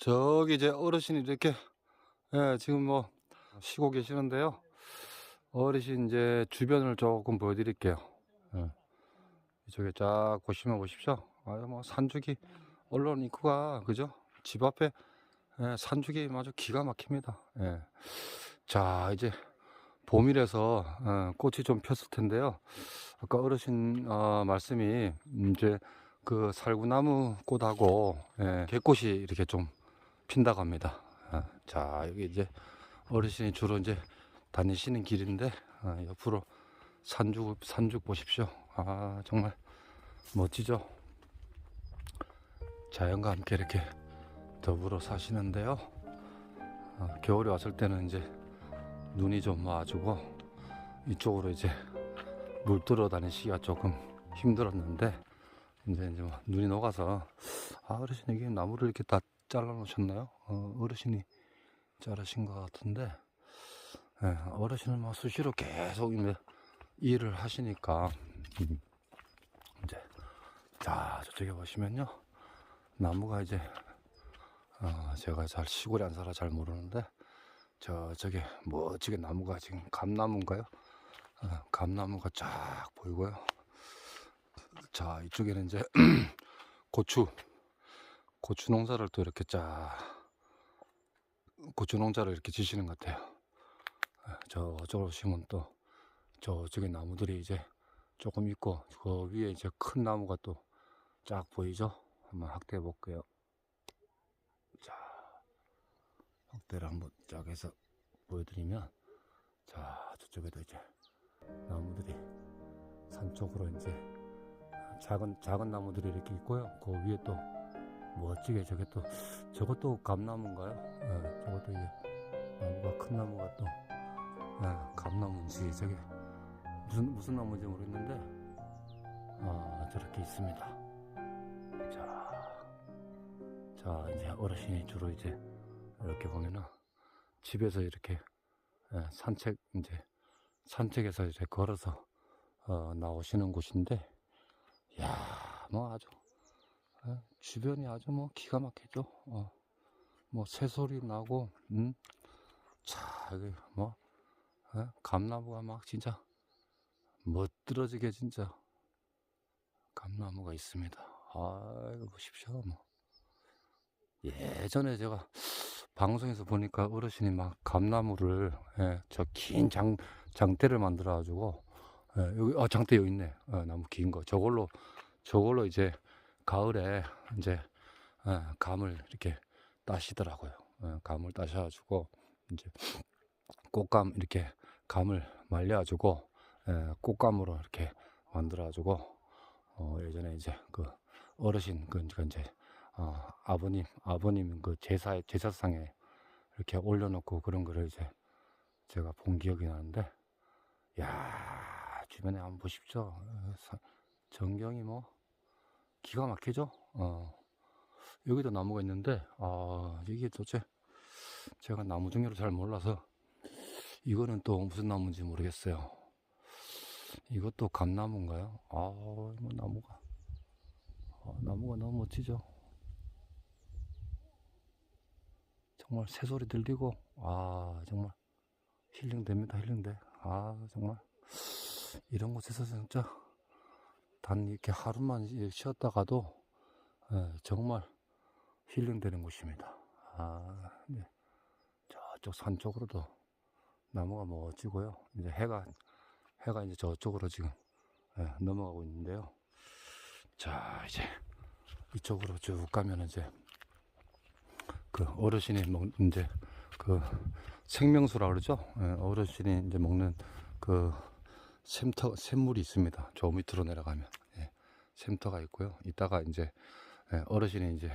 저기 이제 어르신이 이렇게 예, 지금 뭐 쉬고 계시는데요. 어르신 이제 주변을 조금 보여드릴게요. 예. 이쪽에 쫙 보시면 보십시오. 아유 뭐 산죽이 언론 입구가 그죠? 집 앞에 예, 산죽이 아주 기가 막힙니다. 예. 자 이제 봄이라서 어, 꽃이 좀 폈을 텐데요. 아까 어르신 어, 말씀이 이제 그 살구나무 꽃하고 예, 개꽃이 이렇게 좀 핀다고 합니다. 아, 자 여기 이제 어르신이 주로 이제 다니시는 길인데 아, 옆으로 산죽 산죽 보십시오. 아 정말 멋지죠. 자연과 함께 이렇게 더불어 사시는데요. 아, 겨울이 왔을 때는 이제 눈이 좀 와주고 이쪽으로 이제 물 들어 다니시기가 조금 힘들었는데 이제 이제 뭐 눈이 녹아서 아 어르신 여기 나무를 이렇게 다 잘라 놓으셨나요? 어, 어르신이 자르신 것 같은데 예, 어르신은 뭐 수시로 계속 일을 하시니까 음, 이제 자 저쪽에 보시면요 나무가 이제 어, 제가 잘 시골에 안 살아 잘 모르는데 저쪽에 멋지게 나무가 지금 감나무인가요? 어, 감나무가 쫙 보이고요. 자 이쪽에는 이제 고추 고추 농사를 또 이렇게 쫙 고추 농자를 이렇게 지시는 것 같아요. 어, 저쪽으로 보시면 또 저쪽에 나무들이 이제 조금 있고 그 위에 이제 큰 나무가 또 쫙 보이죠? 한번 확대해 볼게요. 자 확대를 한번 쫙 해서 보여드리면 자 저쪽에도 이제 나무들이 산 쪽으로 이제 작은 작은 나무들이 이렇게 있고요. 그 위에 또 멋지게 저게 또 저것도 감나무인가요? 예, 저것도 이게 나무가 큰 나무가 또 예, 감나무인지 저게 무슨 무슨 나무인지 모르겠는데 아 저렇게 있습니다. 자, 자 이제 어르신이 주로 이제 이렇게 보면은 집에서 이렇게 예, 산책 이제 산책에서 이제 걸어서 어, 나오시는 곳인데, 야, 뭐 아주 어, 주변이 아주 뭐 기가 막히죠. 어, 뭐 새소리 나고, 음, 자, 뭐 어, 감나무가 막 진짜 멋들어지게 진짜 감나무가 있습니다. 아, 이거 보십시오, 뭐. 예전에 제가 방송에서 보니까 어르신이 막 감나무를 예, 저긴 장 장대를 만들어 가지고 예, 여기 어 장대 여기 있네. 어, 나무 긴 거. 저걸로 저걸로 이제 가을에 이제 예, 감을 이렇게 따시더라고요. 예, 감을 따셔가지고 이제 꽃감 이렇게 감을 말려가지고 예, 꽃감으로 이렇게 만들어가지고 어, 예전에 이제 그 어르신 그 그러니까 이제 어, 아버님 아버님 그 제사에 제사상에 이렇게 올려놓고 그런 거를 이제 제가 본 기억이 나는데 야 주변에 한번 보십시오. 전경이 뭐 기가 막히죠? 어. 여기도 나무가 있는데 아 이게 도대체 제가 나무 종류를 잘 몰라서 이거는 또 무슨 나무인지 모르겠어요. 이것도 감나무인가요? 아 뭐 나무가. 어, 나무가 너무 멋지죠? 정말 새소리 들리고 아 정말 힐링됩니다 힐링돼. 아 정말. 이런 곳에서 진짜 단 이렇게 하루만 이- 쉬었다가도 예, 정말 힐링되는 곳입니다 아 네. 저쪽 산 쪽으로도 나무가 멋지고요 이제 해가 해가 이제 저쪽으로 지금 예, 넘어가고 있는데요 자 이제 이쪽으로 쭉 가면 이제 그 어르신이 먹 이제 그 생명수라 그러죠. 예, 어르신이 이제 먹는 그 샘터 샘물이 있습니다. 저 밑으로 내려가면 예, 샘터가 있고요. 이따가 이제 예, 어르신이 이제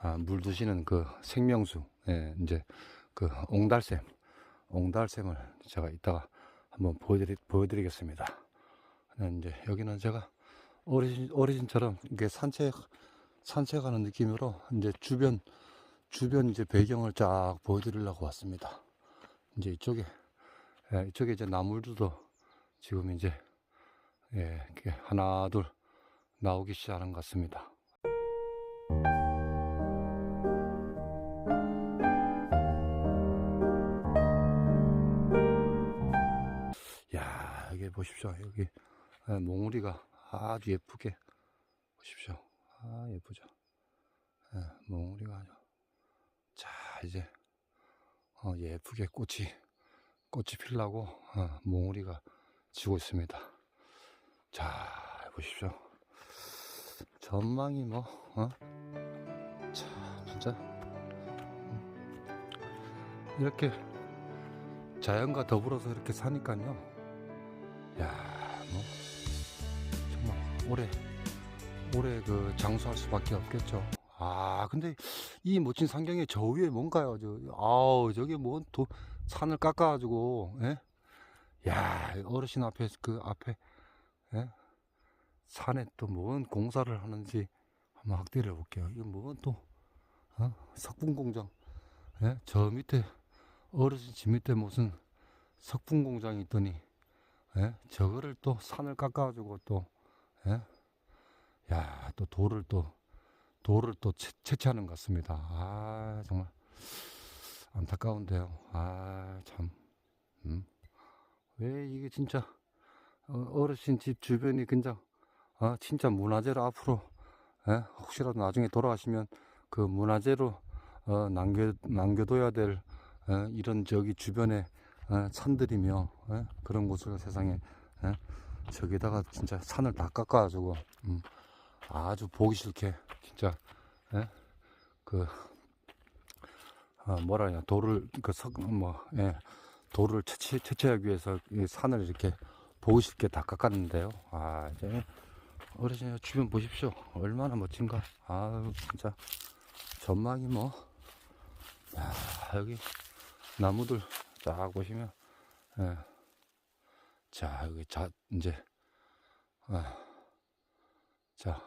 아, 물 드시는 그 생명수 예, 이제 그 옹달샘 옹달샘을 제가 이따가 한번 보여드리 보여드리겠습니다. 네, 이제 여기는 제가 어르신 어르신처럼 이게 산책 산책하는 느낌으로 이제 주변 주변 이제 배경을 쫙 보여드리려고 왔습니다. 이제 이쪽에 예, 이쪽에 이제 나물들도 지금 이제 예, 하나 둘 나오기 시작하는 것 같습니다. 야, 여기 보십시오. 여기 예, 몽우리가 아주 예쁘게 보십시오. 아, 예쁘죠. 예, 몽우리가 아주 자, 이제 어, 예쁘게 꽃이 꽃이 필라고 어, 몽우리가 지고 있습니다. 자, 보십시오. 전망이 뭐, 어? 자, 진짜 음. 이렇게 자연과 더불어서 이렇게 사니까요. 야, 뭐 정말 오래 오래 그 장수할 수밖에 없겠죠. 아, 근데 이 멋진 상경에 저 위에 뭔가요? 저 아우 저게 뭔 도, 산을 깎아가지고, 예? 야, 어르신 앞에 그 앞에 예? 산에 또 뭔 공사를 하는지 한번 확대를 해볼게요. 이거 뭔또 어? 석분 공장, 예? 저 밑에 어르신 집 밑에 무슨 석분 공장이 있더니 예? 저거를 또 산을 깎아가지고 또 예? 야, 또 돌을 또 돌을 또 채, 채취하는 것 같습니다. 아, 정말 안타까운데요. 아, 참. 음. 왜 이게 진짜 어, 어르신 집 주변이 그냥 아, 진짜 문화재로 앞으로 예? 혹시라도 나중에 돌아가시면 그 문화재로 어, 남겨 남겨둬야 될 어, 이런 저기 주변에 어, 산들이며 예? 그런 곳을 세상에 예? 저기다가 진짜 산을 다 깎아가지고 음, 아주 보기 싫게 진짜 예? 그 아, 뭐라 해야 돌을 그석뭐 예, 돌을 채취 채취하기 위해서 이 산을 이렇게 보기 싫게 다 깎았는데요. 아 이제 어르신 주변 보십시오. 얼마나 멋진가. 아유 진짜 전망이 뭐 야, 여기 나무들 쫙 보시면 예. 자 여기 자 이제 아, 자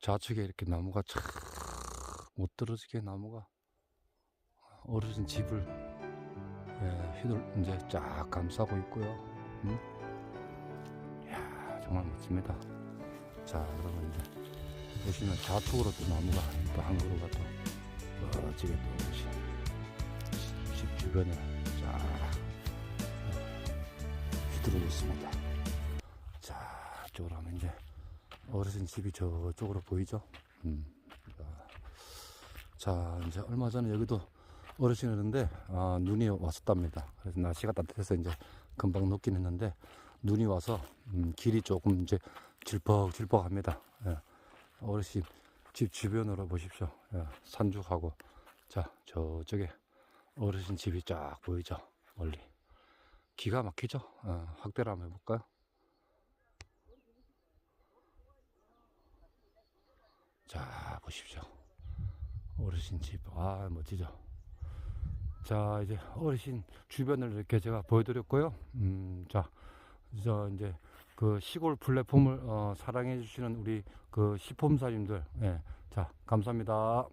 좌측에 이렇게 나무가 촥 못 떨어지게 나무가 어르신 집을 예, 휘둘 이제 쫙 감싸고 있고요. 음? 이야 정말 멋집니다. 자 여러분 이제 보시면 좌측으로 또 나무가 또 한 그루가 또 멋지게 또 어르신 집- 집 주변에 쫙 예, 휘두르고 있습니다. 자 이쪽으로 하면 이제 어르신 집이 저쪽으로 보이죠? 음. 자, 이제 얼마 전에 여기도 어르신 오는데, 아, 눈이 왔었답니다. 그래서 날씨가 따뜻해서 이제 금방 녹긴 했는데, 눈이 와서, 음, 길이 조금 이제 질퍽질퍽 합니다. 예. 어르신 집 주변으로 보십시오. 예, 산죽하고. 자, 저쪽에 어르신 집이 쫙 보이죠? 멀리. 기가 막히죠? 어, 확대를 한번 해볼까요? 자 보십시오 어르신 집 아 멋지죠 자 이제 어르신 주변을 이렇게 제가 보여드렸고요. 음자 저 이제 그 시골 플랫폼을 어, 사랑해 주시는 우리 그 시폼사님들 예, 자 감사합니다